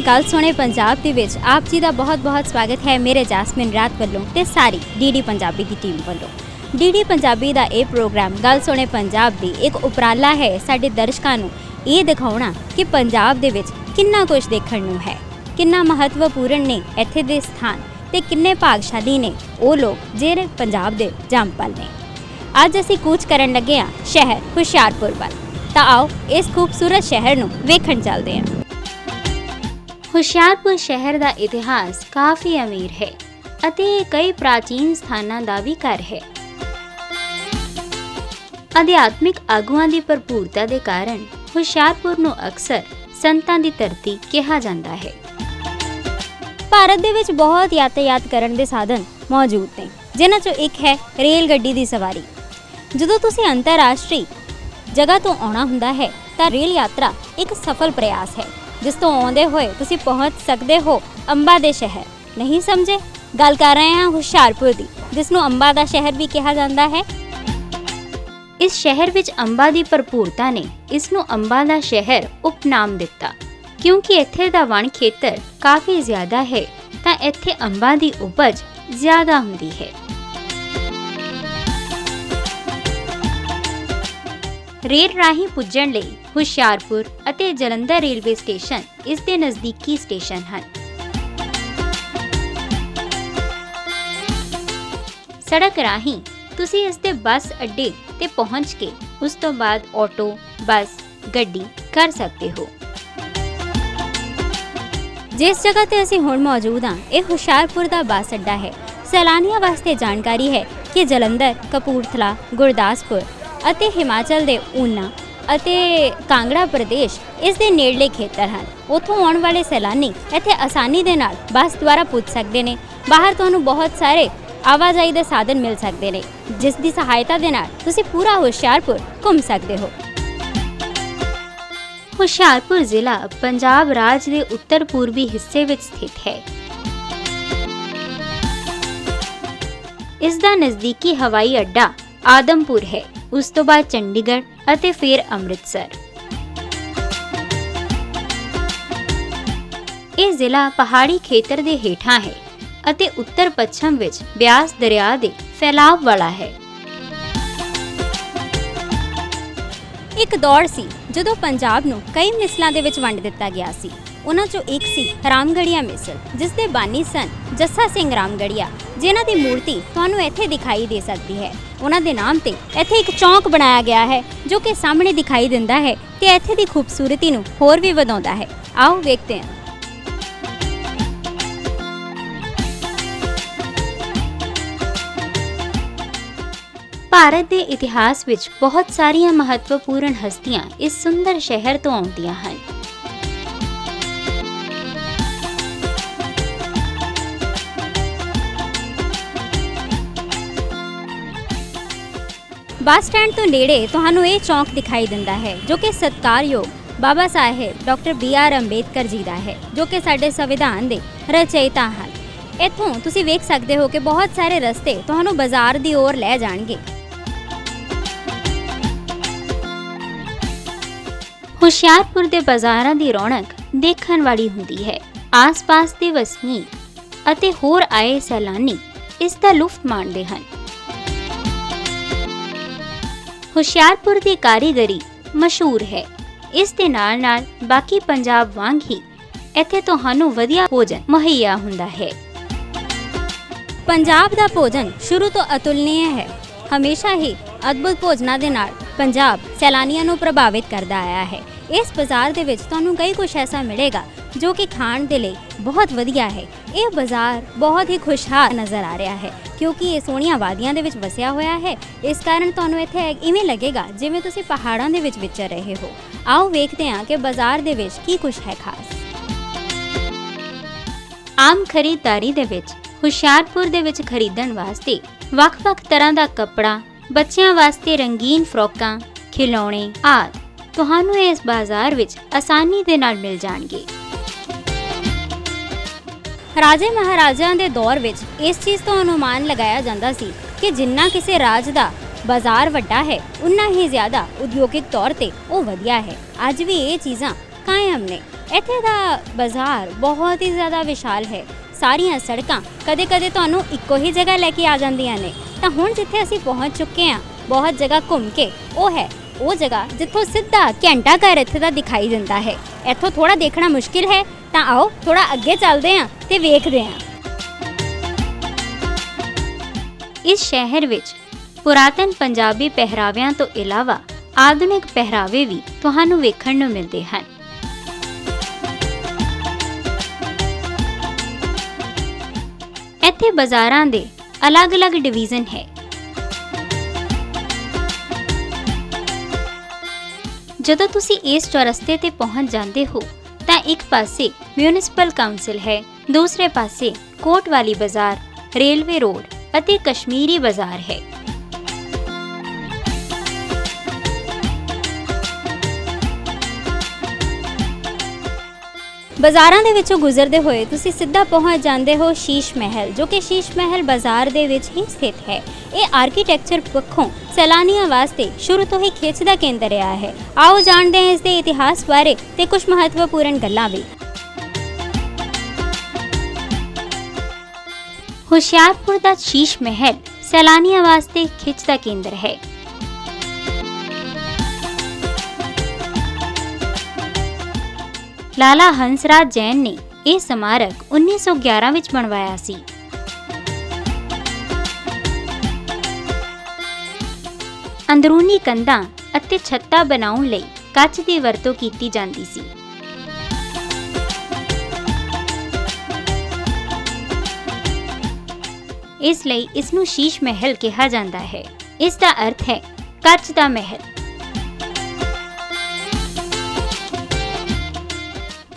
Programme ਗੱਲ ਸੁਣੇ ਪੰਜਾਬ ਦੇ ਵਿੱਚ ਆਪ ਜੀ ਦਾ ਬਹੁਤ-ਬਹੁਤ ਸਵਾਗਤ ਹੈ ਮੇਰੇ ਜੈਸਮਿਨ ਰਾਤ ਵੱਲੋਂ ਤੇ ਸਾਰੀ ਡੀਡੀ ਪੰਜਾਬੀ ਦੀ ਟੀਮ ਵੱਲੋਂ ਡੀਡੀ ਪੰਜਾਬੀ ਦਾ ਇਹ ਪ੍ਰੋਗਰਾਮ ਗੱਲ ਸੁਣੇ ਪੰਜਾਬ ਦੀ ਇੱਕ ਉਪਰਾਲਾ ਹੈ ਸਾਡੇ ਦਰਸ਼ਕਾਂ ਨੂੰ ਇਹ ਦਿਖਾਉਣਾ ਕਿ ਪੰਜਾਬ ਦੇ ਵਿੱਚ ਕਿੰਨਾ ਕੁਝ ਦੇਖਣ ਨੂੰ ਹੈ ਕਿੰਨਾ ਮਹੱਤਵਪੂਰਨ ਨੇ ਇੱਥੇ ਦੇ ਸਥਾਨ ਤੇ ਕਿੰਨੇ ਭਾਗਸ਼ਾਲੀ ਨੇ ਉਹ ਲੋਕ ਜਿਹੜੇ ਪੰਜਾਬ ਦੇ ਜੰਮਪਲ ਨੇ ਅੱਜ ਅਸੀਂ ਕੂਚ ਕਰਨ ਲੱਗੇ ਹਾਂ ਸ਼ਹਿਰ ਹੁਸ਼ਿਆਰਪੁਰ ਵੱਲ। ਤਾਂ ਆਓ ਇਸ ਖੂਬਸੂਰਤ ਸ਼ਹਿਰ ਨੂੰ ਵੇਖਣ ਚੱਲਦੇ ਹਾਂ ਹੁਸ਼ਿਆਰਪੁਰ ਸ਼ਹਿਰ ਦਾ ਇਤਿਹਾਸ ਕਾਫੀ ਅਮੀਰ ਹੈ ਅਤੇ ਇਹ ਕਈ ਪ੍ਰਾਚੀਨ ਸਥਾਨਾਂ ਦਾ ਵੀ ਘਰ ਹੈ। ਅਧਿਆਤਮਿਕ ਆਗੂਆਂ ਦੀ ਭਰਪੂਰਤਾ ਦੇ ਕਾਰਨ ਹੁਸ਼ਿਆਰਪੁਰ ਨੂੰ ਅਕਸਰ ਸੰਤਾਂ ਦੀ ਧਰਤੀ ਕਿਹਾ ਜਾਂਦਾ ਹੈ। ਭਾਰਤ ਦੇ ਵਿੱਚ ਬਹੁਤ ਯਾਤਾਯਾਤ ਕਰਨ ਦੇ ਸਾਧਨ ਮੌਜੂਦ ਨੇ, ਜਿਨ੍ਹਾਂ ਚੋਂ ਇੱਕ ਹੈ ਰੇਲ ਗੱਡੀ ਦੀ ਸਵਾਰੀ। ਜਦੋਂ ਤੁਸੀਂ ਅੰਤਰਰਾਸ਼ਟਰੀ ਜਗ੍ਹਾ ਤੋਂ ਆਉਣਾ ਹੁੰਦਾ ਹੈ ਤਾਂ ਰੇਲ ਯਾਤਰਾ ਇੱਕ ਸਫਲ ਪ੍ਰਯਾਸ ਹੈ। ਜਿਸ ਤੋਂ ਆਉਂਦੇ ਹੋਏ ਤੁਸੀਂ ਪਹੁੰਚ ਸਕਦੇ ਹੋ ਅੰਬਾ ਦੇ ਸ਼ਹਿਰ। ਨਹੀਂ ਸਮਝੇ? ਗੱਲ ਕਰ ਰਹੇ ਹਾਂ ਹੁਸ਼ਿਆਰਪੁਰ ਦੀ, ਜਿਸ ਨੂੰ ਅੰਬਾ ਦਾ ਸ਼ਹਿਰ ਵੀ ਕਿਹਾ ਜਾਂਦਾ ਹੈ। ਇਸ ਸ਼ਹਿਰ ਵਿੱਚ ਅੰਬਾ ਦੀ ਭਰਪੂਰਤਾ ਨੇ ਇਸ ਨੂੰ ਅੰਬਾ ਦਾ ਸ਼ਹਿਰ ਉਪਨਾਮ ਦਿੱਤਾ। ਕਿਉਂਕਿ ਇੱਥੇ ਦਾ ਵਣ ਖੇਤਰ ਕਾਫੀ ਜ਼ਿਆਦਾ ਹੈ, ਤਾਂ ਇੱਥੇ ਅੰਬਾ ਦੀ ਉਪਜ ਜ਼ਿਆਦਾ ਹੁੰਦੀ ਹੈ। ਰੇਲ ਰਾਹੀਂ ਪੁੱਜਣ ਲਈ ਹੁਸ਼ਿਆਰਪੁਰ ਅਤੇ ਜਲੰਧਰ ਰੇਲਵੇ ਸਟੇਸ਼ਨ ਇਸ ਦੇ ਨਜ਼ਦੀਕੀ ਸਟੇਸ਼ਨ ਹਨ। ਸੜਕ ਰਾਹੀਂ ਤੁਸੀਂ ਇਸ ਦੇ ਬੱਸ ਅੱਡੇ ਤੇ ਪਹੁੰਚ ਕੇ ਉਸ ਤੋਂ ਬਾਅਦ ਆਟੋ, ਬੱਸ, ਗੱਡੀ ਕਰ ਸਕਦੇ ਹੋ। ਜਿਸ ਜਗ੍ਹਾ ਤੇ ਅਸੀਂ ਹੁਣ ਮੌਜੂਦ ਹਾਂ, ਇਹ ਹੁਸ਼ਿਆਰਪੁਰ ਦਾ ਬੱਸ ਅੱਡਾ ਹੈ। ਸੈਲਾਨੀਆਂ ਵਾਸਤੇ ਜਾਣਕਾਰੀ ਹੈ ਕਿ ਜਲੰਧਰ, ਕਪੂਰਥਲਾ, ਗੁਰਦਾਸਪੁਰ ਅਤੇ ਹਿਮਾਚਲ ਦੇ ਊਨਾ ਅਤੇ ਕਾਂਗੜਾ ਪ੍ਰਦੇਸ਼ ਇਸ ਦੇ ਨੇੜਲੇ ਖੇਤਰ ਹਨ। ਉੱਥੋਂ ਆਉਣ ਵਾਲੇ ਸੈਲਾਨੀ ਇੱਥੇ ਆਸਾਨੀ ਦੇ ਨਾਲ ਬੱਸ ਦੁਆਰਾ ਪੁੱਜ ਸਕਦੇ ਨੇ। ਬਾਹਰ ਤੁਹਾਨੂੰ ਬਹੁਤ ਸਾਰੇ ਆਵਾਜਾਈ ਦੇ ਸਾਧਨ ਮਿਲ ਸਕਦੇ ਨੇ, ਜਿਸ ਦੀ ਸਹਾਇਤਾ ਦੇ ਨਾਲ ਤੁਸੀਂ ਪੂਰਾ ਹੁਸ਼ਿਆਰਪੁਰ ਘੁੰਮ ਸਕਦੇ ਹੋ। ਹੁਸ਼ਿਆਰਪੁਰ ਜ਼ਿਲ੍ਹਾ ਪੰਜਾਬ ਰਾਜ ਦੇ ਉੱਤਰ ਪੂਰਬੀ ਹਿੱਸੇ ਵਿੱਚ ਸਥਿਤ ਹੈ। ਇਸ ਦਾ ਨਜ਼ਦੀਕੀ ਹਵਾਈ ਅੱਡਾ ਆਦਮਪੁਰ ਹੈ। ਉਸ ਤੋਂ ਬਾਅਦ ਚੰਡੀਗੜ੍ਹ ਅਤੇ ਫਿਰ ਅੰਮ੍ਰਿਤਸਰ। ਇਹ ਜ਼ਿਲ੍ਹਾ ਪਹਾੜੀ ਖੇਤਰ ਦੇ ਹੇਠਾਂ ਹੈ ਅਤੇ ਉੱਤਰ ਪੱਛਮ ਵਿੱਚ ਬਿਆਸ ਦਰਿਆ ਦੇ ਫੈਲਾਵ ਵਾਲਾ ਹੈ। ਇੱਕ ਦੌਰ ਸੀ ਜਦੋਂ ਪੰਜਾਬ ਨੂੰ ਕਈ ਮਿਸਲਾਂ ਦੇ ਵਿੱਚ ਵੰਡ ਦਿੱਤਾ ਗਿਆ ਸੀ। ਉਹਨਾਂ ਚੋਂ ਇੱਕ ਸੀ ਰਾਮਗੜੀਆ ਮਿਸਲ, ਜਿਸ ਦੇ ਬਾਨੀ ਸਨ ਜੱਸਾ ਸਿੰਘ ਰਾਮਗੜੀਆ ਜਿਨ੍ਹਾਂ ਦੀ ਮੂਰਤੀ ਤੁਹਾਨੂੰ ਇੱਥੇ ਦਿਖਾਈ ਦੇ ਸਕਦੀ ਹੈ। ਉਹਨਾਂ ਦੇ ਨਾਮ ਤੇ ਇੱਥੇ ਇੱਕ ਚੌਂਕ ਬਣਾਇਆ ਗਿਆ ਹੈ, ਜੋ ਕਿ ਸਾਹਮਣੇ ਦਿਖਾਈ ਦਿੰਦਾ ਹੈ ਤੇ ਇੱਥੇ ਦੀ ਖੂਬਸੂਰਤੀ ਨੂੰ ਹੋਰ ਵੀ ਵਧਾਉਂਦਾ ਹੈ। ਆਓ ਵੇਖਦੇ ਹਾਂ। ਭਾਰਤ ਦੇ ਇਤਿਹਾਸ ਵਿੱਚ ਬਹੁਤ ਸਾਰੀਆਂ ਮਹੱਤਵਪੂਰਨ ਹਸਤੀਆਂ ਇਸ ਸੁੰਦਰ ਸ਼ਹਿਰ ਤੋਂ ਆਉਂਦੀਆਂ ਹਨ। ਬੱਸ ਸਟੈਂਡ ਤੋਂ ਨੇੜੇ ਤੁਹਾਨੂੰ ਇਹ ਚੌਂਕ ਦਿਖਾਈ ਦਿੰਦਾ ਹੈ, ਜੋ ਕਿ ਸਤਕਾਰਯੋਗ Baba Saheb doctor B R Ambedkar ji ਦਾ ਹੈ, ਜੋ ਕਿ ਸਾਡੇ ਸੰਵਿਧਾਨ ਦੇ ਰਚੈਤਾ ਹਨ। ਇੱਥੋਂ ਤੁਸੀਂ ਵੇਖ ਸਕਦੇ ਹੋ ਕਿ ਬਹੁਤ ਸਾਰੇ ਰਸਤੇ ਤੁਹਾਨੂੰ ਬਾਜ਼ਾਰ ਦੀ ओर ਲੈ ਜਾਣਗੇ। ਹੁਸ਼ਿਆਰਪੁਰ ਦੇ ਬਾਜ਼ਾਰਾਂ ਦੀ ਰੌਣਕ ਦੇਖਣ ਵਾਲੀ ਹੁੰਦੀ ਹੈ। ਆਸ-ਪਾਸ ਦੇ ਵਸਨੀਕ ਅਤੇ ਹੋਰ ਆਏ ਸੈਲਾਨੀ ਇਸ ਦਾ ਲੁਫਤ ਮਾਣਦੇ ਹਨ। ਹੁਸ਼ਿਆਰਪੁਰ ਦੀ ਕਾਰੀਗਰੀ ਮਸ਼ਹੂਰ ਹੈ। ਇਸ ਦੇ ਨਾਲ-ਨਾਲ ਬਾਕੀ ਪੰਜਾਬ ਵਾਂਗ ਹੀ ਇੱਥੇ ਤੁਹਾਨੂੰ ਵਧੀਆ ਭੋਜਨ ਮੁਹੱਈਆ ਹੁੰਦਾ ਹੈ। ਪੰਜਾਬ ਦਾ ਭੋਜਨ ਸ਼ੁਰੂ ਤੋਂ ਅਤੁਲਨੀय ਹੈ। ਹਮੇਸ਼ਾ ਹੀ ਅਦਭੁਤ ਭੋਜਨਾਂ ਦੇ ਨਾਲ ਪੰਜਾਬ ਸੈਲਾਨੀਆਂ ਨੂੰ ਪ੍ਰਭਾਵਿਤ ਕਰਦਾ ਆਇਆ ਹੈ। ਇਸ ਬਾਜ਼ਾਰ ਦੇ ਵਿੱਚ ਤੁਹਾਨੂੰ ਕਈ ਕੁਝ ਐਸਾ ਮਿਲੇਗਾ ਜੋ ਕਿ ਖਾਣ ਦੇ ਲਈ ਬਹੁਤ ਵਧੀਆ ਹੈ। ਇਹ ਬਾਜ਼ਾਰ ਬਹੁਤ ਹੀ ਖੁਸ਼ਹਾਲ ਨਜ਼ਰ ਆ ਰਿਹਾ ਹੈ ਕਿਉਂਕਿ ਇਹ ਸੋਹਣੀਆਂ ਵਾਦੀਆਂ ਦੇ ਵਿੱਚ ਵਸਿਆ ਹੋਇਆ ਹੈ। ਇਸ ਕਾਰਨ ਤੁਹਾਨੂੰ ਇੱਥੇ ਇਵੇਂ ਲੱਗੇਗਾ ਜਿਵੇਂ ਤੁਸੀਂ ਪਹਾੜਾਂ ਦੇ ਵਿੱਚ ਵਿਚਰ ਰਹੇ ਹੋ। ਆਓ ਵੇਖਦੇ ਹਾਂ ਕਿ ਬਾਜ਼ਾਰ ਦੇ ਵਿੱਚ ਕੀ ਕੁਝ ਹੈ ਖਾਸ। ਆਮ ਖਰੀਦਦਾਰੀ ਦੇ ਵਿੱਚ ਹੁਸ਼ਿਆਰਪੁਰ ਦੇ ਵਿੱਚ ਖਰੀਦਣ ਵਾਸਤੇ ਵੱਖ-ਵੱਖ ਤਰ੍ਹਾਂ ਦਾ ਕੱਪੜਾ, ਬੱਚਿਆਂ ਵਾਸਤੇ ਰੰਗੀਨ ਫਰੋਕਾਂ ਖਿਡੌਣੇ ਆਦਿ ਤੁਹਾਨੂੰ ਇਸ ਬਾਜ਼ਾਰ ਵਿੱਚ ਆਸਾਨੀ ਦੇ ਨਾਲ ਮਿਲ ਜਾਣਗੇ। ਰਾਜੇ ਮਹਾਰਾਜਾਂ ਦੇ ਦੌਰ ਵਿੱਚ ਇਸ ਚੀਜ਼ ਤੋਂ ਅਨੁਮਾਨ ਲਗਾਇਆ ਜਾਂਦਾ ਸੀ ਕਿ ਜਿੰਨਾ ਕਿਸੇ ਰਾਜ ਦਾ ਬਾਜ਼ਾਰ ਵੱਡਾ ਹੈ, ਉਨਾ ਹੀ ਜ਼ਿਆਦਾ ਉਦਯੋਗਿਕ ਤੌਰ ਤੇ ਉਹ ਵਧੀਆ ਹੈ। ਅੱਜ ਵੀ ਇਹ ਚੀਜ਼ਾਂ ਕਾਇਮ ਨੇ। ਇੱਥੇ ਦਾ ਬਾਜ਼ਾਰ ਬਹੁਤ ਹੀ ਜ਼ਿਆਦਾ ਵਿਸ਼ਾਲ ਹੈ। ਸਾਰੀਆਂ ਸੜਕਾਂ ਕਦੇ-ਕਦੇ ਤੁਹਾਨੂੰ ਇੱਕੋ ਹੀ ਜਗ੍ਹਾ ਲੈ ਕੇ ਆ ਜਾਂਦੀਆਂ ਨੇ। ਤਾਂ ਹੁਣ ਜਿੱਥੇ ਅਸੀਂ ਪਹੁੰਚ ਚੁੱਕੇ ਹਾਂ, ਬਹੁਤ ਜਗ੍ਹਾ ਘੁੰਮ ਕੇ, ਉਹ ਹੈ ਉਹ ਜਗ੍ਹਾ ਜਿੱਥੋਂ ਸਿੱਧਾ ਘੰਟਾ ਘਰ ਇੱਥੇ ਦਾ ਦਿਖਾਈ ਦਿੰਦਾ ਹੈ। ਇੱਥੋਂ ਥੋੜਾ ਦੇਖਣਾ ਮੁਸ਼ਕਿਲ ਹੈ ਤਾਂ ਆਓ ਥੋੜਾ ਅੱਗੇ ਚੱਲਦੇ ਹਾਂ ਤੇ ਵੇਖਦੇ ਹਾਂ। ਇਸ ਸ਼ਹਿਰ ਵਿੱਚ ਪੁਰਾਤਨ ਪੰਜਾਬੀ ਪਹਿਰਾਵਿਆਂ ਤੋਂ ਇਲਾਵਾ ਆਧੁਨਿਕ ਪਹਿਰਾਵੇ ਵੀ ਤੁਹਾਨੂੰ ਵੇਖਣ ਨੂੰ ਮਿਲਦੇ ਹਨ। ਇੱਥੇ ਬਾਜ਼ਾਰਾਂ ਦੇ ਅਲੱਗ-ਅਲੱਗ ਡਿਵੀਜ਼ਨ ਹੈ। ਜਦੋਂ ਤੁਸੀਂ ਇਸ ਚੌਰਸਤੇ ਤੇ ਪਹੁੰਚ ਜਾਂਦੇ ਹੋ ਤਾਂ ਇੱਕ ਪਾਸੇ ਮਿਊਨਿਸਪਲ ਕਾਉਂਸਲ ਹੈ, ਦੂਸਰੇ ਪਾਸੇ ਕੋਟ ਵਾਲੀ ਬਾਜ਼ਾਰ, ਰੇਲਵੇ ਰੋਡ ਅਤੇ ਕਸ਼ਮੀਰੀ ਬਾਜ਼ਾਰ ਹੈ। ਬਾਜ਼ਾਰਾਂ ਦੇ ਵਿੱਚੋਂ ਗੁਜ਼ਰਦੇ ਹੋਏ ਤੁਸੀਂ ਸਿੱਧਾ ਪਹੁੰਚ ਜਾਂਦੇ ਹੋ ਸ਼ੀਸ਼ ਮਹਿਲ, ਜੋ ਕਿ ਸ਼ੀਸ਼ ਮਹਿਲ ਬਾਜ਼ਾਰ ਦੇ ਵਿੱਚ ਹੀ ਸਥਿਤ ਹੈ। ਇਹ ਆਰਕੀਟੈਕਚਰ ਪੱਖੋਂ ਸੈਲਾਨੀਆਂ ਵਾਸਤੇ ਸ਼ੁਰੂ ਤੋਂ ਹੀ ਖਿੱਚ ਦਾ ਕੇਂਦਰ ਰਿਹਾ ਹੈ। ਆਓ ਜਾਣਦੇ ਹਾਂ ਇਸ ਦੇ ਇਤਿਹਾਸ ਬਾਰੇ ਤੇ ਕੁਝ ਮਹੱਤਵਪੂਰਨ ਗੱਲਾਂ ਵੀ। ਹੁਸ਼ਿਆਰਪੁਰ ਦਾ ਸ਼ੀਸ਼ ਮਹਿਲ ਸੈਲਾਨੀਆਂ ਵਾਸਤੇ ਖਿੱਚ ਦਾ ਕੇਂਦਰ ਹੈ। ਲਾਲਾ ਹੰਸਰਾਜ ਜੈਨ ਨੇ ਇਹ ਸਮਾਰਕ 1911 ਵਿੱਚ ਬਣਵਾਇਆ ਸੀ। ਅੰਦਰੂਨੀ ਕੰਧਾਂ ਅਤੇ ਛੱਤਾਂ ਬਣਾਉਣ ਲਈ ਕੱਚ ਦੀ ਵਰਤੋਂ ਕੀਤੀ ਜਾਂਦੀ ਸੀ। ਇਸ ਲਈ ਇਸ ਨੂੰ ਸ਼ੀਸ਼ ਮਹਿਲ ਕਿਹਾ ਜਾਂਦਾ ਹੈ। ਇਸ ਦਾ ਅਰਥ ਹੈ ਕੱਚ ਦਾ ਮਹਿਲ।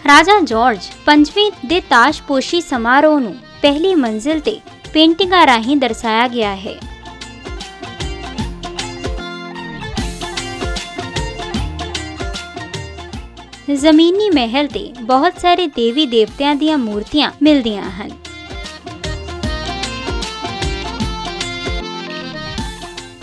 ਰਾਜਾ ਜਾਰਜ ਪੰਜਵੀਂ ਦੇ ਤਾਜਪੋਸ਼ੀ ਸਮਾਰੋਹ ਨੂੰ ਪਹਿਲੀ ਮੰਜ਼ਿਲ ਤੇ ਪੇਂਟਿੰਗਾਂ ਰਾਹੀਂ ਦਰਸਾਇਆ ਗਿਆ ਹੈ। ਜ਼ਮੀਨੀ ਮਹਿਲ ਤੇ ਬਹੁਤ ਸਾਰੇ ਦੇਵੀ ਦੇਵਤਿਆਂ ਦੀਆਂ ਮੂਰਤੀਆਂ ਮਿਲਦੀਆਂ ਹਨ।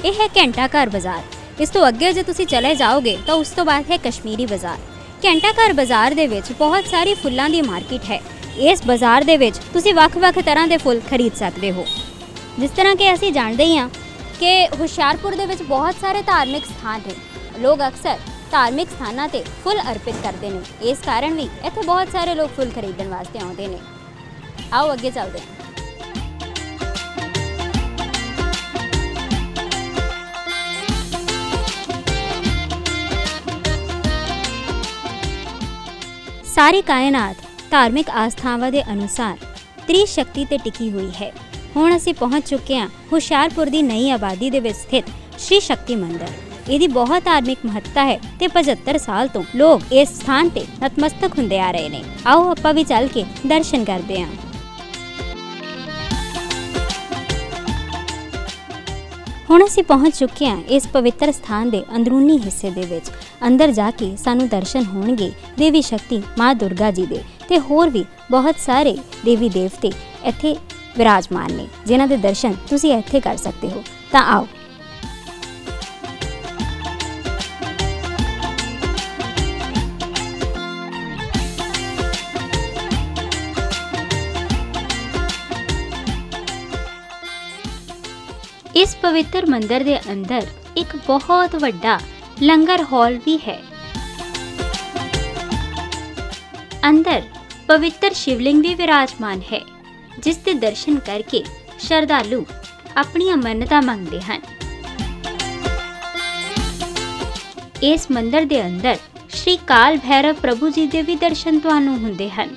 ਇਹ ਹੈ ਘੰਟਾ ਘਰ ਬਾਜ਼ਾਰ। ਇਸ ਤੋਂ ਅੱਗੇ ਜੇ ਤੁਸੀਂ ਚਲੇ ਜਾਓਗੇ ਤਾਂ ਉਸ ਤੋਂ ਬਾਅਦ ਹੈ ਕਸ਼ਮੀਰੀ ਬਾਜ਼ਾਰ। ਘੰਟਾ ਘਰ ਬਾਜ਼ਾਰ ਦੇ ਵਿੱਚ ਬਹੁਤ ਸਾਰੀ ਫੁੱਲਾਂ ਦੀ ਮਾਰਕੀਟ ਹੈ। ਇਸ ਬਾਜ਼ਾਰ ਦੇ ਵਿੱਚ ਤੁਸੀਂ ਵੱਖ-ਵੱਖ ਤਰ੍ਹਾਂ ਦੇ ਫੁੱਲ ਖਰੀਦ ਸਕਦੇ ਹੋ। ਜਿਸ ਤਰ੍ਹਾਂ ਕਿ ਅਸੀਂ ਜਾਣਦੇ ਹੀ ਹਾਂ ਕਿ ਹੁਸ਼ਿਆਰਪੁਰ ਦੇ ਵਿੱਚ ਬਹੁਤ ਸਾਰੇ ਧਾਰਮਿਕ ਸਥਾਨ ਨੇ। ਲੋਕ ਅਕਸਰ ਧਾਰਮਿਕ ਸਥਾਨਾਂ ਤੇ ਫੁੱਲ ਅਰਪਿਤ ਕਰਦੇ ਨੇ। ਇਸ ਕਾਰਨ ਵੀ ਇੱਥੇ ਬਹੁਤ ਸਾਰੇ ਲੋਕ ਫੁੱਲ ਖਰੀਦਣ ਵਾਸਤੇ ਆਉਂਦੇ ਨੇ। ਆਓ ਅੱਗੇ ਚੱਲਦੇ ਹਾਂ। ਸਾਰੀ ਕਾਇਨਾਤ ਧਾਰਮਿਕ ਆਸਥਾਵਾਂ ਦੇ ਅਨੁਸਾਰ ਤ੍ਰੀ ਸ਼ਕਤੀ ਤੇ ਟਿਕੀ ਹੋਈ ਹੈ। ਹੁਣ ਅਸੀਂ ਪਹੁੰਚ ਚੁੱਕੇ ਹਾਂ ਹੁਸ਼ਿਆਰਪੁਰ ਦੀ ਨਈ ਆਬਾਦੀ ਦੇ ਵਿੱਚ ਸਥਿਤ ਸ਼੍ਰੀ ਸ਼ਕਤੀ ਮੰਦਿਰ। ਇਹਦੀ ਬਹੁਤ ਧਾਰਮਿਕ ਮਹੱਤਤਾ ਹੈ ਤੇ 75 ਸਾਲ ਤੋਂ ਲੋਕ ਇਸ ਸਥਾਨ ਤੇ ਨਤਮਸਤਕ ਹੁੰਦੇ ਆ ਰਹੇ ਨੇ। ਆਓ ਆਪਾਂ ਵੀ ਚੱਲ ਕੇ ਦਰਸ਼ਨ ਕਰਦੇ ਹਾਂ। ਹੁਣ ਅਸੀਂ ਪਹੁੰਚ ਚੁੱਕੇ ਹਾਂ ਇਸ ਪਵਿੱਤਰ ਸਥਾਨ ਦੇ ਅੰਦਰੂਨੀ ਹਿੱਸੇ ਦੇ ਵਿੱਚ। ਅੰਦਰ ਜਾ ਕੇ ਸਾਨੂੰ ਦਰਸ਼ਨ ਹੋਣਗੇ ਦੇਵੀ ਸ਼ਕਤੀ ਮਾਂ ਦੁਰਗਾ ਜੀ ਦੇ ਤੇ ਹੋਰ ਵੀ ਬਹੁਤ ਸਾਰੇ ਦੇਵੀ ਦੇਵਤੇ ਇੱਥੇ ਵਿਰਾਜਮਾਨ ਨੇ, ਜਿਨ੍ਹਾਂ ਦੇ ਦਰਸ਼ਨ ਤੁਸੀਂ ਇੱਥੇ ਕਰ ਸਕਦੇ ਹੋ। ਤਾਂ ਆਓ ਇਸ ਪਵਿੱਤਰ ਮੰਦਰ ਦੇ ਅੰਦਰ ਇੱਕ ਬਹੁਤ ਵੱਡਾ ਲੰਗਰ ਹਾਲ ਵੀ ਹੈ। ਅੰਦਰ ਪਵਿੱਤਰ ਸ਼ਿਵਲਿੰਗ ਵੀ ਵਿਰਾਜਮਾਨ ਹੈ, ਜਿਸ ਦੇ ਦਰਸ਼ਨ ਕਰਕੇ ਸ਼ਰਧਾਲੂ ਆਪਣੀਆਂ ਮੰਨਤਾਂ ਮੰਗਦੇ ਹਨ। ਇਸ ਮੰਦਿਰ ਦੇ ਅੰਦਰ ਸ਼੍ਰੀ ਕਾਲ ਭੈਰਵ ਪ੍ਰਭੂ ਜੀ ਦੇ ਵੀ ਦਰਸ਼ਨ ਤੁਹਾਨੂੰ ਹੁੰਦੇ ਹਨ।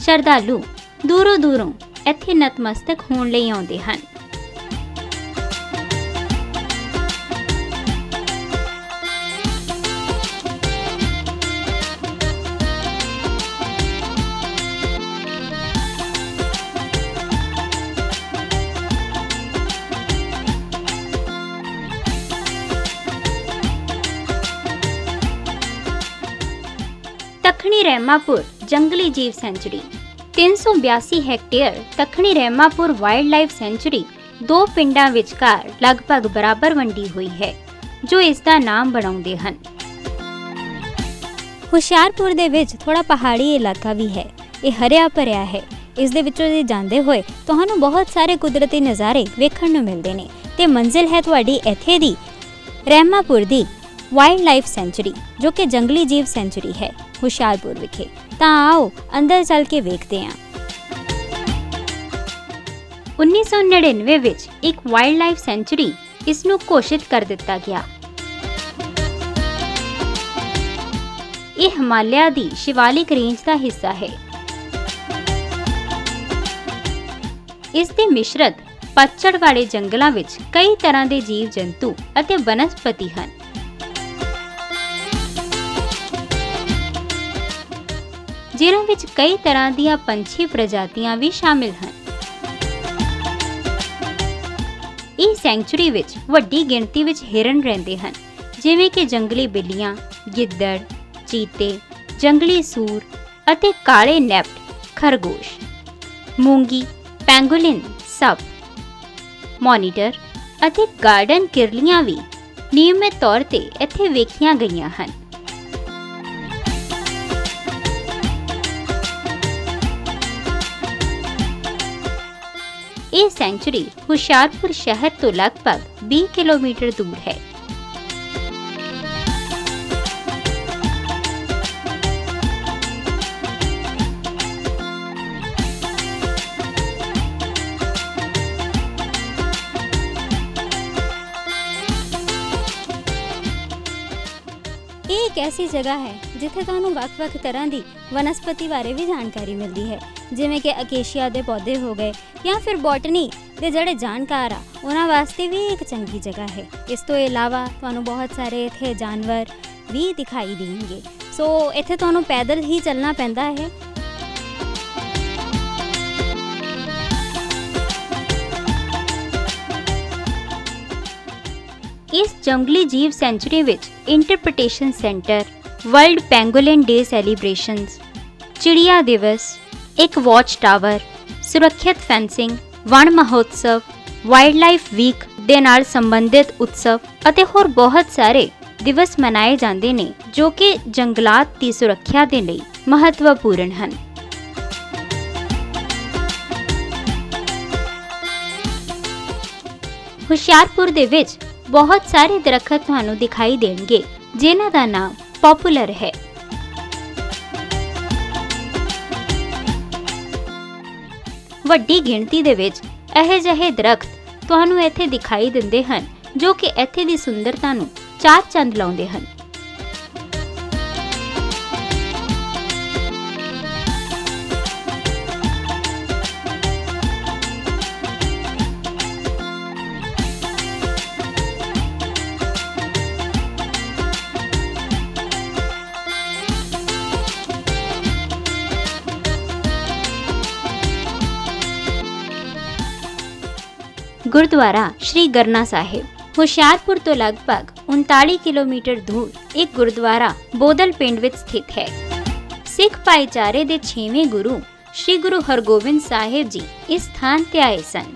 ਸ਼ਰਧਾਲੂ ਦੂਰੋਂ ਦੂਰੋਂ ਇੱਥੇ ਨਤਮਸਤਕ ਹੋਣ ਲਈ ਆਉਂਦੇ ਹਨ। ਤਖਣੀ ਰਹਿਮਾਪੁਰ ਜੰਗਲੀ ਜੀਵ ਸੈਂਚੁਰੀ। 382 ਹੈਕਟੇਅਰ ਦੱਖਣੀ ਰਹਿਮਾਪੁਰ ਵਾਈਲਡ ਲਾਈਫ ਸੈਂਚੁਰੀ ਦੋ ਪਿੰਡਾਂ ਵਿਚਕਾਰ ਲਗਭਗ ਬਰਾਬਰ ਵੰਡੀ ਹੋਈ ਹੈ, ਜੋ ਇਸ ਦਾ ਨਾਮ ਬਣਾਉਂਦੇ ਹਨ। ਹੁਸ਼ਿਆਰਪੁਰ ਦੇ ਵਿੱਚ ਥੋੜਾ ਪਹਾੜੀ ਇਲਾਕਾ ਵੀ ਹੈ, ਇਹ ਹਰਿਆ ਭਰਿਆ ਹੈ। ਇਸ ਦੇ ਵਿੱਚੋਂ ਜੇ ਜਾਂਦੇ ਹੋਏ ਤੁਹਾਨੂੰ ਬਹੁਤ ਸਾਰੇ ਕੁਦਰਤੀ ਨਜ਼ਾਰੇ ਵੇਖਣ ਨੂੰ ਮਿਲਦੇ ਨੇ ਤੇ ਮੰਜ਼ਿਲ ਹੈ ਤੁਹਾਡੀ ਇੱਥੇ ਦੀ ਰਹਿਮਾਪੁਰ ਦੀ ਵਾਈਲਡ ਲਾਈਫ ਸੈਂਚੁਰੀ, ਜੋ ਕਿ ਜੰਗਲੀ ਜੀਵ ਸੈਂਚੁਰੀ ਹੈ। ਹੁਸ਼ਿਆਰਪੁਰ ਵਿਖੇ। ਤਾਂ ਆਓ ਅੰਦਰ ਚੱਲ ਕੇ ਵੇਖਦੇ ਹਾਂ। 1999 ਵਿੱਚ ਇੱਕ ਵਾਈਲਡ ਲਾਈਫ ਸੈਂਚੁਰੀ ਇਸ ਨੂੰ ਘੋਸ਼ਿਤ ਕਰ ਦਿੱਤਾ ਗਿਆ। ਇਹ ਹਿਮਾਲਿਆ ਦੀ ਸ਼ਿਵਾਲਿਕ ਰੇਂਜ ਦਾ ਹਿੱਸਾ ਹੈ। ਇਸ ਦੀ ਮਿਸ਼ਰਤ ਪਤਝੜ ਵਾਲੇ ਜੰਗਲਾਂ ਵਿੱਚ ਕਈ ਤਰ੍ਹਾਂ ਦੇ ਜੀਵ ਜੰਤੂ ਅਤੇ ਬਨਸਪਤੀ ਹਨ। ਜਿਨ੍ਹਾਂ ਵਿੱਚ ਕਈ ਤਰ੍ਹਾਂ ਦੀਆਂ ਪੰਛੀ ਪ੍ਰਜਾਤੀਆਂ ਵੀ ਸ਼ਾਮਿਲ ਹਨ। ਇਹ ਸੈਂਚੁਰੀ ਵਿੱਚ ਵੱਡੀ ਗਿਣਤੀ ਵਿੱਚ ਹਿਰਨ ਰਹਿੰਦੇ ਹਨ, ਜਿਵੇਂ ਕਿ ਜੰਗਲੀ ਬਿੱਲੀਆਂ, ਗਿੱਦੜ, ਚੀਤੇ, ਜੰਗਲੀ ਸੂਰ ਅਤੇ ਕਾਲੇ ਨੈਪਟ, ਖਰਗੋਸ਼। ਮੂੰਗੀ, ਪੈਂਗੋਲਿਨ, ਸੱਪ, ਮੋਨੀਟਰ ਅਤੇ ਗਾਰਡਨ ਕਿਰਲੀਆਂ ਵੀ ਨਿਯਮਿਤ ਤੌਰ ਤੇ ਇੱਥੇ ਵੇਖੀਆਂ ਗਈਆਂ ਹਨ। ਇਹ ਸੈਂਚੁਰੀ ਹੁਸ਼ਿਆਰਪੁਰ ਸ਼ਹਿਰ ਤੋਂ ਲਗਭਗ 20 ਕਿਲੋਮੀਟਰ ਦੂਰ ਹੈ। ਐਸੀ ਜਗ੍ਹਾ ਹੈ ਜਿੱਥੇ ਤੁਹਾਨੂੰ ਵੱਖ-ਵੱਖ ਤਰ੍ਹਾਂ ਦੀ ਵਨਸਪਤੀ ਬਾਰੇ ਵੀ ਜਾਣਕਾਰੀ ਮਿਲਦੀ ਹੈ। ਜਿਵੇਂ ਕਿ ਅਕੇਸ਼ੀਆ ਦੇ ਪੌਦੇ ਹੋ ਗਏ ਜਾਂ ਫਿਰ ਬੋਟਨੀ ਦੇ ਜਿਹੜੇ ਜਾਣਕਾਰ ਆ, ਉਹਨਾਂ ਵਾਸਤੇ ਵੀ ਇੱਕ ਚੰਗੀ ਜਗ੍ਹਾ ਹੈ। ਇਸ ਤੋਂ ਇਲਾਵਾ ਤੁਹਾਨੂੰ ਬਹੁਤ ਸਾਰੇ ਇੱਥੇ ਜਾਨਵਰ ਵੀ ਦਿਖਾਈ ਦੇਣਗੇ। ਸੋ ਇੱਥੇ ਤੁਹਾਨੂੰ ਪੈਦਲ ਹੀ ਚੱਲਣਾ ਪੈਂਦਾ ਹੈ। ਇਸ ਜੰਗਲੀ ਜੀਵ ਸੈਂਚੁਰੀ ਵਿੱਚ interpretation centre world pangolin day celebrations ਚਿੜੀਆ ਦਿਵਸ, ਇੱਕ ਵਾਚ ਟਾਵਰ ਸੁਰੱਖਿਅਤ ਫੈਂਸਿੰਗ ਵਣ ਮਹੋਤਸਵ ਵਾਈਲਡਲਾਈਫ ਵੀਕ ਦੇ ਨਾਲ ਸੰਬੰਧਿਤ ਉਤਸਵ ਅਤੇ ਹੋਰ ਬਹੁਤ ਸਾਰੇ ਦਿਵਸ ਮਨਾਏ ਜਾਂਦੇ ਨੇ, ਜੋ ਕਿ ਜੰਗਲਾਤ ਦੀ ਸੁਰੱਖਿਆ ਦੇ ਲਈ ਮਹੱਤਵਪੂਰਨ ਹਨ। ਹੁਸ਼ਿਆਰਪੁਰ ਦੇ ਵਿੱਚ ਬਹੁਤ ਸਾਰੇ ਦਰਖਤ ਤੁਹਾਨੂੰ ਦਿਖਾਈ ਦੇਣਗੇ, ਜਿਨ੍ਹਾਂ ਦਾ ਨਾਮ ਪਪੂਲਰ ਹੈ। ਵੱਡੀ ਗਿਣਤੀ ਦੇ ਵਿੱਚ ਇਹ ਜਿਹੇ ਦਰਖਤ ਤੁਹਾਨੂੰ ਇੱਥੇ ਦਿਖਾਈ ਦਿੰਦੇ ਹਨ, ਜੋ ਕਿ ਇੱਥੇ ਦੀ ਸੁੰਦਰਤਾ ਨੂੰ ਚਾਰ ਚੰਦ ਲਾਉਂਦੇ ਹਨ। ਗੁਰਦੁਆਰਾ ਸ਼੍ਰੀ ਗਰਨਾ ਸਾਹਿਬ, ਹੁਸ਼ਿਆਰਪੁਰ ਤੋਂ ਲਗਭਗ 39 ਕਿਲੋਮੀਟਰ ਦੂਰ ਇੱਕ ਗੁਰਦੁਆਰਾ ਬੋਦਲ ਪਿੰਡ ਵਿੱਚ ਸਥਿਤ ਹੈ। ਸਿੱਖ ਭਾਈਚਾਰੇ ਦੇ 6ਵੇਂ ਗੁਰੂ ਸ਼੍ਰੀ ਗੁਰੂ ਹਰਗੋਬਿੰਦ ਸਾਹਿਬ ਜੀ ਇਸ ਸਥਾਨ ਤੇ ਆਏ ਸਨ।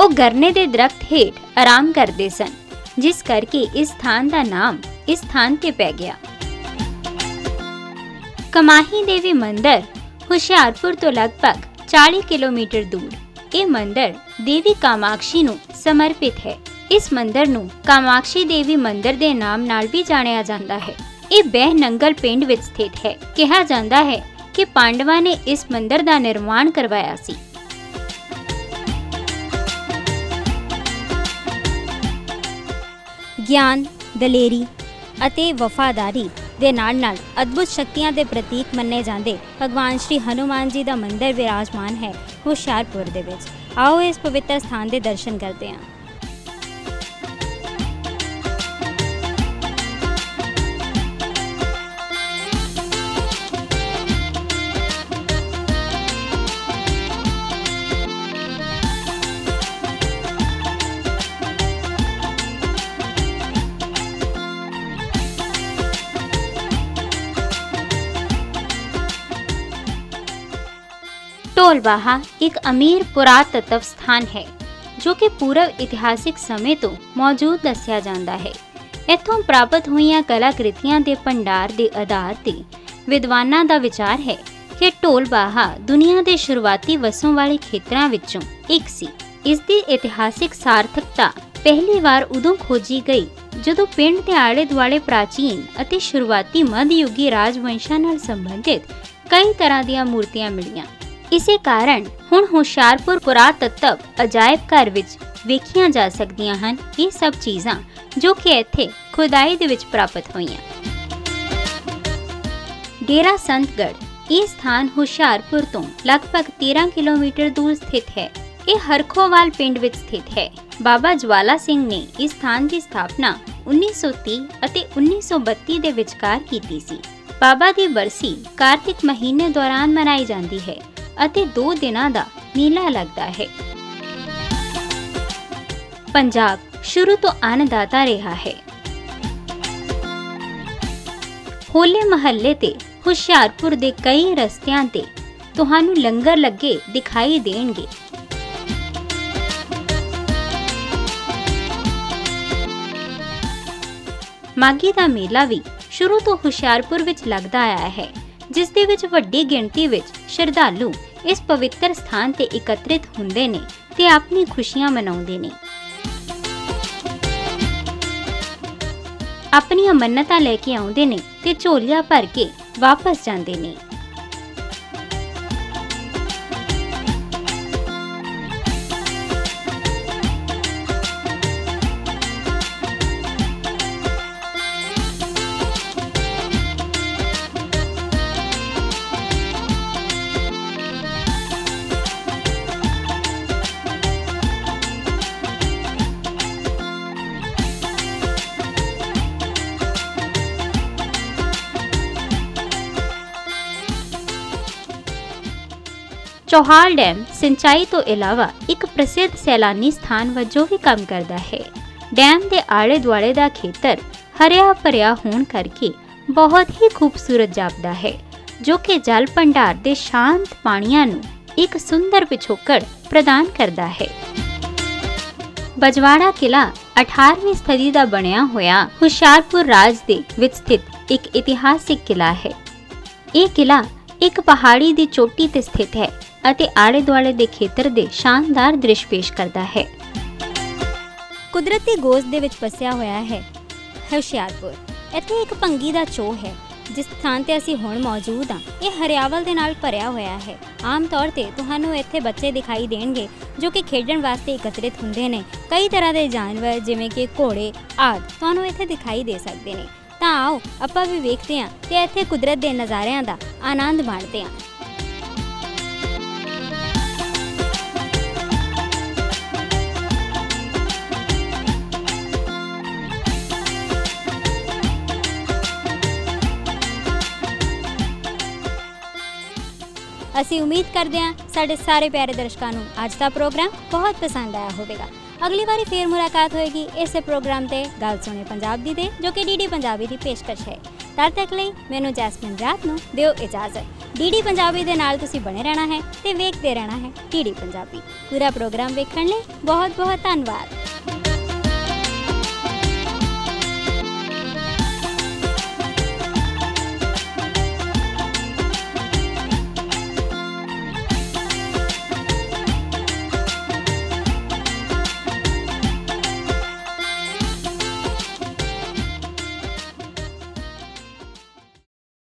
ਉਹ ਗਰਨੇ ਦੇ ਦਰਖਤ ਹੇਠ ਆਰਾਮ ਕਰਦੇ ਸਨ, ਜਿਸ ਕਰਕੇ ਇਸ ਸਥਾਨ ਦਾ ਨਾਮ ਇਸ ਸਥਾਨ ਤੇ ਪੈ ਗਿਆ। ਕਮਾਹੀ ਦੇਵੀ ਮੰਦਿਰ ਹੁਸ਼ਿਆਰਪੁਰ ਤੋਂ ਲਗਭਗ 40 ਕਿਲੋਮੀਟਰ ਦੂਰ ਇਹ ਮੰਦਿਰ ਦੇਵੀ ਕਾਮਾਕਸ਼ੀ ਨੂੰ ਸਮਰਪਿਤ ਹੈ। ਇਸ ਮੰਦਿਰ ਨੂੰ ਕਾਮਾਕਸ਼ੀ ਦੇਵੀ ਮੰਦਿਰ ਦੇ ਨਾਮ ਨਾਲ ਵੀ ਜਾਣਿਆ ਜਾਂਦਾ ਹੈ। ਇਹ ਬਹਿ ਨੰਗਲ ਪਿੰਡ ਵਿੱਚ ਸਥਿਤ ਹੈ। ਕਿਹਾ ਜਾਂਦਾ ਹੈ ਕਿ ਪਾਂਡਵਾਂ ਨੇ ਇਸ ਮੰਦਿਰ ਦਾ ਨਿਰਮਾਣ ਕਰਵਾਇਆ ਸੀ। ਗਿਆਨ, ਦਲੇਰੀ ਅਤੇ ਵਫਾਦਾਰੀ ਦੇ ਨਾਲ ਨਾਲ ਅਦਭੁਤ ਸ਼ਕਤੀਆਂ ਦੇ ਪ੍ਰਤੀਕ ਮੰਨੇ ਜਾਂਦੇ ਭਗਵਾਨ ਸ਼੍ਰੀ ਹਨੂਮਾਨ ਜੀ ਦਾ ਮੰਦਿਰ ਵਿਰਾਜਮਾਨ ਹੈ। ਹੁਸ਼ਿਆਰਪੁਰ ਦੇ ਵਿੱਚ। ਆਓ ਇਸ ਪਵਿੱਤਰ ਸਥਾਨ ਦੇ ਦਰਸ਼ਨ ਕਰਦੇ ਹਾਂ। ਢੋਲਬਾਹਾ ਇੱਕ ਅਮੀਰ ਪੁਰਾਤਤਵ ਸਥਾਨ ਹੈ, ਜੋ ਕਿ ਪੂਰਵ ਇਤਿਹਾਸਿਕ ਸਮੇਂ ਤੋਂ ਮੌਜੂਦ ਦੱਸਿਆ ਜਾਂਦਾ ਹੈ। ਇੱਥੋਂ ਪ੍ਰਾਪਤ ਹੋਈਆਂ ਕਲਾਕ੍ਰਿਤੀਆਂ ਦੇ ਭੰਡਾਰ ਦੇ ਆਧਾਰ ਤੇ ਵਿਦਵਾਨਾਂ ਦਾ ਵਿਚਾਰ ਹੈ ਕਿ ਢੋਲ ਦੁਨੀਆ ਦੇ ਸ਼ੁਰੂਆਤੀ ਵਸੋਂ ਵਾਲੇ ਖੇਤਰਾਂ ਵਿੱਚੋਂ ਇੱਕ ਸੀ। ਇਸ ਦੀ ਇਤਿਹਾਸਿਕ ਸਾਰਥਕਤਾ ਪਹਿਲੀ ਵਾਰ ਉਦੋਂ ਖੋਜੀ ਗਈ, ਜਦੋਂ ਪਿੰਡ ਦੇ ਆਲੇ ਦੁਆਲੇ ਪ੍ਰਾਚੀਨ ਅਤੇ ਸ਼ੁਰੂਆਤੀ ਮੱਧਯੁਗੀ ਰਾਜਵੰਸ਼ਾਂ ਨਾਲ ਸੰਬੰਧਿਤ ਕਈ ਤਰ੍ਹਾਂ ਦੀਆਂ ਮੂਰਤੀਆਂ ਮਿਲੀਆਂ। ਇਸੇ ਕਾਰਨ ਹੁਣ ਹੁਸ਼ਿਆਰਪੁਰ ਪੁਰਾਤੱਤਵ ਅਜਾਇਬ ਘਰ ਵਿੱਚ ਵੇਖੀਆਂ ਜਾ ਸਕਦੀਆਂ ਹਨ ਇਹ ਸਭ ਚੀਜ਼ਾਂ ਜੋ ਕਿ ਇੱਥੇ ਖੁਦਾਈ ਦੇ ਵਿੱਚ ਪ੍ਰਾਪਤ ਹੋਈਆਂ। ਡੇਰਾ ਸੰਤਗੜ੍ਹ, ਇਹ ਸਥਾਨ ਹੁਸ਼ਿਆਰਪੁਰ ਤੋਂ ਲਗਭਗ 13 ਕਿਲੋਮੀਟਰ ਦੂਰ ਸਥਿਤ ਹੈ। ਇਹ ਹਰਖੋਵਾਲ ਪਿੰਡ ਵਿੱਚ ਸਥਿਤ ਹੈ। ਬਾਬਾ ਜਵਾਲਾ ਸਿੰਘ ਨੇ ਇਸ ਸਥਾਨ ਦੀ ਸਥਾਪਨਾ 1930 ਅਤੇ 1932 ਦੇ ਵਿਚਕਾਰ ਕੀਤੀ ਸੀ। ਬਾਬਾ ਦੀ ਬਰਸੀ ਕਾਰਤਿਕ ਮਹੀਨੇ ਦੌਰਾਨ ਮਨਾਈ ਜਾਂਦੀ ਹੈ। ਅਤੇ 2 ਦਿਨਾਂ ਦਾ ਮੇਲਾ ਲੱਗਦਾ ਹੈ। ਪੰਜਾਬ ਸ਼ੁਰੂ ਤੋਂ ਅੰਨਦਾਤਾ ਰਿਹਾ ਹੈ। ਹੋਲੇ ਮਹੱਲੇ ਤੇ ਹੁਸ਼ਿਆਰਪੁਰ ਦੇ ਕਈ ਰਸਤਿਆਂ ਤੇ ਤੁਹਾਨੂੰ ਲੰਗਰ ਲੱਗੇ ਦਿਖਾਈ ਦੇਣਗੇ। ਮਾਗੀ ਦਾ ਮੇਲਾ ਵੀ ਸ਼ੁਰੂ ਤੋਂ ਹੁਸ਼ਿਆਰਪੁਰ ਵਿੱਚ ਲੱਗਦਾ ਆਇਆ ਹੈ। ਜਿਸ ਦੇ ਵਿੱਚ ਵੱਡੀ ਗਿਣਤੀ ਵਿੱਚ ਸ਼ਰਧਾਲੂ ਇਸ ਪਵਿੱਤਰ ਸਥਾਨ ਤੇ ਇਕੱਤਰਿਤ ਹੁੰਦੇ ਨੇ ਤੇ ਆਪਣੀ ਖੁਸ਼ੀਆਂ ਮਨਾਉਂਦੇ ਨੇ। ਆਪਣੀਆਂ ਮੰਨਤਾਂ ਲੈ ਕੇ ਆਉਂਦੇ ਨੇ ਤੇ ਝੋਲੀਆਂ ਭਰ ਕੇ ਵਾਪਸ ਜਾਂਦੇ ਨੇ। ਚੌਹਾਲ ਡੈਮ, ਸਿੰਚਾਈ ਤੋਂ ਇਲਾਵਾ ਇੱਕ ਪ੍ਰਸਿੱਧ ਸੈਲਾਨੀ ਸਥਾਨ ਵਜੋਂ ਵੀ ਕੰਮ ਕਰਦਾ ਹੈ। ਡੈਮ ਦੇ ਆਲੇ ਦੁਆਲੇ ਦਾ ਖੇਤਰ ਹਰਿਆ ਭਰਿਆ ਹੋਣ ਕਰਕੇ ਬਹੁਤ ਹੀ ਖੂਬਸੂਰਤ ਜਾਪਦਾ ਹੈ, ਜੋ ਕਿ ਜਲ ਭੰਡਾਰ ਦੇ ਸ਼ਾਂਤ ਪਾਣੀਆਂ ਨੂੰ ਇੱਕ ਸੁੰਦਰ ਪਿਛੋਕੜ ਪ੍ਰਦਾਨ ਕਰਦਾ ਹੈ। ਬਜਵਾੜਾ ਕਿਲਾ 18ਵੀਂ ਸਦੀ ਦਾ ਬਣਿਆ ਹੋਇਆ ਹੁਸ਼ਿਆਰਪੁਰ ਰਾਜ ਦੇ ਵਿੱਚ ਸਥਿਤ ਇੱਕ ਇਤਿਹਾਸਿਕ ਕਿਲਾ ਹੈ। ਇਹ ਕਿਲਾ ਇੱਕ ਪਹਾੜੀ ਦੀ ਚੋਟੀ ਤੇ ਸਥਿਤ ਹੈ ਅਤੇ ਆਲੇ ਦੁਆਲੇ ਦੇ ਖੇਤਰ ਦੇ ਸ਼ਾਨਦਾਰ ਦ੍ਰਿਸ਼ ਪੇਸ਼ ਕਰਦਾ ਹੈ। ਕੁਦਰਤੀ ਗੋਦ ਦੇ ਵਿੱਚ ਵਸਿਆ ਹੋਇਆ ਹੈ ਹੁਸ਼ਿਆਰਪੁਰ। ਇੱਥੇ ਇੱਕ ਭੰਗੀ ਦਾ ਚੋ ਹੈ, ਜਿਸ ਥਾਂ ਤੇ ਅਸੀਂ ਹੁਣ ਮੌਜੂਦ ਹਾਂ। ਇਹ ਹਰਿਆਵਲ ਦੇ ਨਾਲ ਭਰਿਆ ਹੋਇਆ ਹੈ। ਆਮ ਤੌਰ ਤੇ ਤੁਹਾਨੂੰ ਇੱਥੇ ਬੱਚੇ ਦਿਖਾਈ ਦੇਣਗੇ, ਜੋ ਕਿ ਖੇਡਣ ਵਾਸਤੇ ਇਕੱਤਰਿਤ ਹੁੰਦੇ ਨੇ। ਕਈ ਤਰ੍ਹਾਂ ਦੇ ਜਾਨਵਰ, ਜਿਵੇਂ ਕਿ ਘੋੜੇ, ਆਦਿ, ਤੁਹਾਨੂੰ ਇੱਥੇ ਦਿਖਾਈ ਦੇ ਸਕਦੇ ਨੇ। ਤਾਂ ਆਓ, ਆਪਾਂ ਵੀ ਵੇਖਦੇ ਹਾਂ ਤੇ ਇੱਥੇ ਕੁਦਰਤ ਦੇ ਨਜ਼ਾਰਿਆਂ ਦਾ ਆਨੰਦ ਮਾਣਦੇ ਹਾਂ। ਅਸੀਂ ਉਮੀਦ ਕਰਦੇ ਹਾਂ ਸਾਡੇ ਸਾਰੇ ਪਿਆਰੇ ਦਰਸ਼ਕਾਂ ਨੂੰ ਅੱਜ ਦਾ ਪ੍ਰੋਗਰਾਮ ਬਹੁਤ ਪਸੰਦ ਆਇਆ ਹੋਵੇਗਾ। ਅਗਲੀ ਵਾਰੀ ਫੇਰ ਮੁਲਾਕਾਤ ਹੋਏਗੀ ਇਸੇ ਪ੍ਰੋਗਰਾਮ ਤੇ ਗੱਲ ਸੁਣੇ ਪੰਜਾਬ ਦੀ ਦੇ ਜੋ ਕਿ ਡੀਡੀ ਪੰਜਾਬੀ ਦੀ ਪੇਸ਼ਕਸ਼ ਹੈ। ਤਦ ਤੱਕ ਲਈ ਮੈਨੂੰ ਜੈਸਮਿਨ ਰਾਤ ਨੂੰ ਦਿਓ ਇਜਾਜ਼ਤ। ਡੀਡੀ ਪੰਜਾਬੀ ਦੇ ਨਾਲ ਤੁਸੀਂ ਬਣੇ ਰਹਿਣਾ ਹੈ ਤੇ ਵੇਖਦੇ ਰਹਿਣਾ ਹੈ ਡੀਡੀ ਪੰਜਾਬੀ। ਪੂਰਾ ਪ੍ਰੋਗਰਾਮ ਵੇਖਣ ਲਈ ਬਹੁਤ ਬਹੁਤ ਧੰਨਵਾਦ।